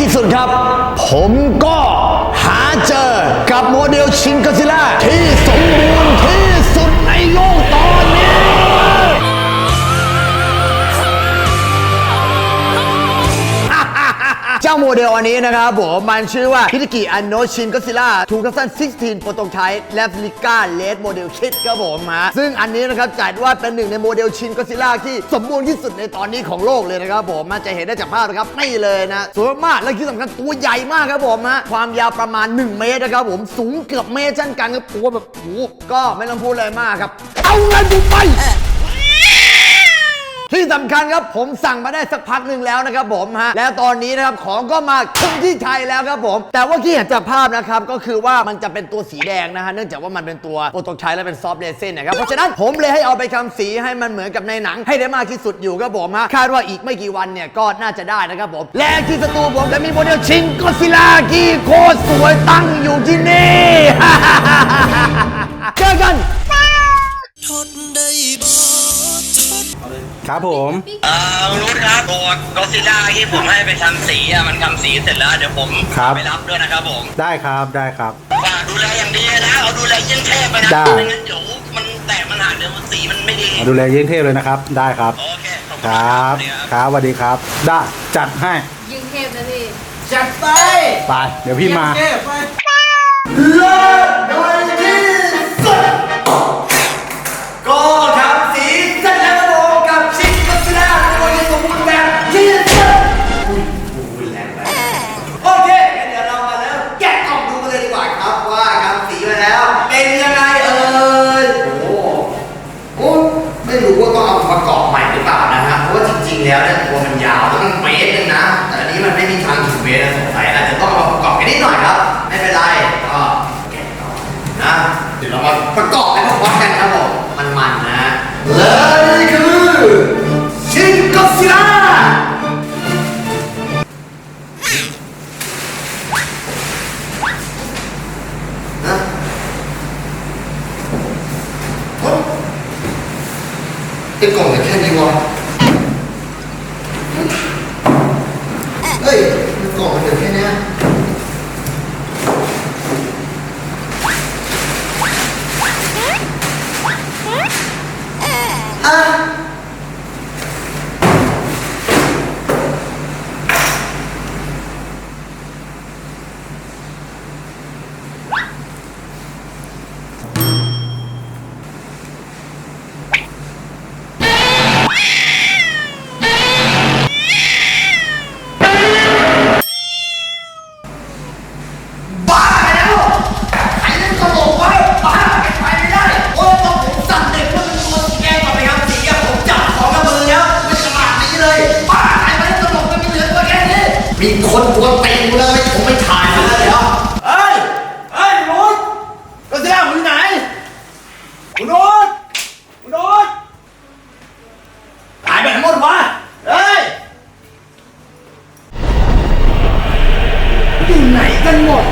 ที่สุดครับ ผมก็หาเจอกับโมเดลชินก o ซิล่าที่สมบูรณ์ โมเดลอันนี้นะครับผมมันชื่อว่าฮิตกิอันโนชินก็ซิล่า2016โปรโตไทป์และฟลิก้าเลดโมเดลคิดครับผมฮะซึ่งอันนี้นะครับจัดว่าเป็นหนึ่งในโมเดลชินก็ซิล่าที่สมบูรณ์ที่สุดในตอนนี้ของโลกเลยนะครับผมมันจะเห็นได้จากภาพนะครับนี่เลยนะสวยมากและที่สำคัญตัวใหญ่มากครับผมฮะความยาวประมาณ 1 เมตรนะครับผมสูงเกือบเมตรเช่นกันครับตัวแบบโอ้ก็ไม่ต้องพูดเลยมากครับ เอาเงินกูไป ที่สำคัญครับผมสั่งมาได้สักพักหนึ่งแล้วนะครับผมฮะแล้วตอนนี้นะครับของก็มาถึงที่ไทยแล้วครับผม แต่ว่าที่เห็นจากภาพนะครับก็คือว่ามันจะเป็นตัวสีแดงนะฮะเนื่องจากว่ามันเป็นตัวโปรโตไทป์และเป็นซอฟต์เรซินนะครับเพราะฉะนั้นผมเลยให้เอาไปทำสีให้มันเหมือนกับในหนังให้ได้มากที่สุดอยู่ครับผมฮะคาดว่าอีกไม่กี่วันเนี่ยก็น่าจะได้นะครับผมและที่สตูผมจะมีโมเดลชินก็ซิลากีโคตรสวยตั้งอยู่ที่นี่เจอกัน ครับผมเอ่อรู้ครับตัวก็ซิล่าที่ผมให้ไปทำสีอะมันทำสีเสร็จแล้วเดี๋ยวผมครับ ไปรับด้วยนะครับผมได้ครับได้ครับ ฝากดูแลอย่างดีนะเอาดูแลเยี่ยงเทพไปนะได้ ไม่งั้นเดี๋ยวมันแตกมันหักเดี๋ยวสีมันไม่ดีมาดูแลเยี่ยงเทพเลยนะครับ ได้ครับ โอเคขอบคณรับสวัสดีครับสวัสดีครับ ได้จัดให้ยิงเทพนะพี่ จัดไปไปเดี๋ยวพี่มาเลิศโดยที่ นะสงสัยอาจจะต้องเอามาประกอบกันนิดหน่อยครับ ไม่เป็นไรก็แกะก่อนะเดี๋ยวเรามาประกอบไปพร้อมๆกันครับผมมันๆนะและนี่คือชินก็ซิล่านะโอ๊ะไอ้กล่องเหลือแค่นี้วะเฮ้ย กล่องมันเหลือแค่เนี้ย มีคนกวนตีนกูแล้วไม่ผมไม่ถ่ายมันแล้วเดี๋ยวเฮ้ยเฮ้ยรุดก็จะมึงไหนคุณรุดคุณรุดตายไปไหนหมดวะเฮ้ยอยู่ไหนกันหมด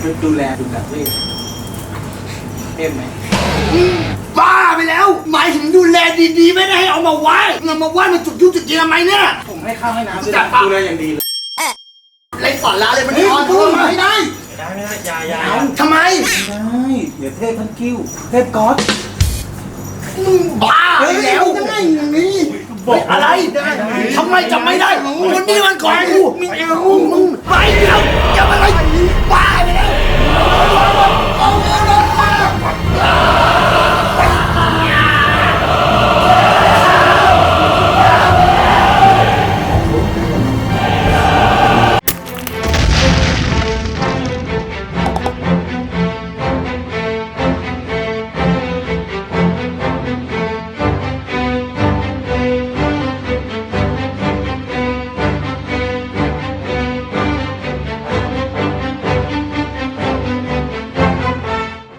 มให้ผมดูแลดูแบบที่เทพไหมบ้าไปแล้ว หมายถึงดูแลดีๆ ไม่ได้ให้เอามาไว้เงินมาไว้มาจุดยุจุดยิงทำไมเนี่ย ผมให้ข้าวให้น้ำจัดปะดูแลอย่างดีเลยไรสอนละอะไรมันนอนพูดไม่ได้ได้ไม่ได้ยายาทำไมได้เดี๋ยวเทพท่านกิ้วเทพก๊อตมึงบ้าไปแล้วได้อย่างนี้บอกอะไรทำไมจำไม่ได้วันนี้มันก่อนกูไม่เอามึงไปแล้ว Amen.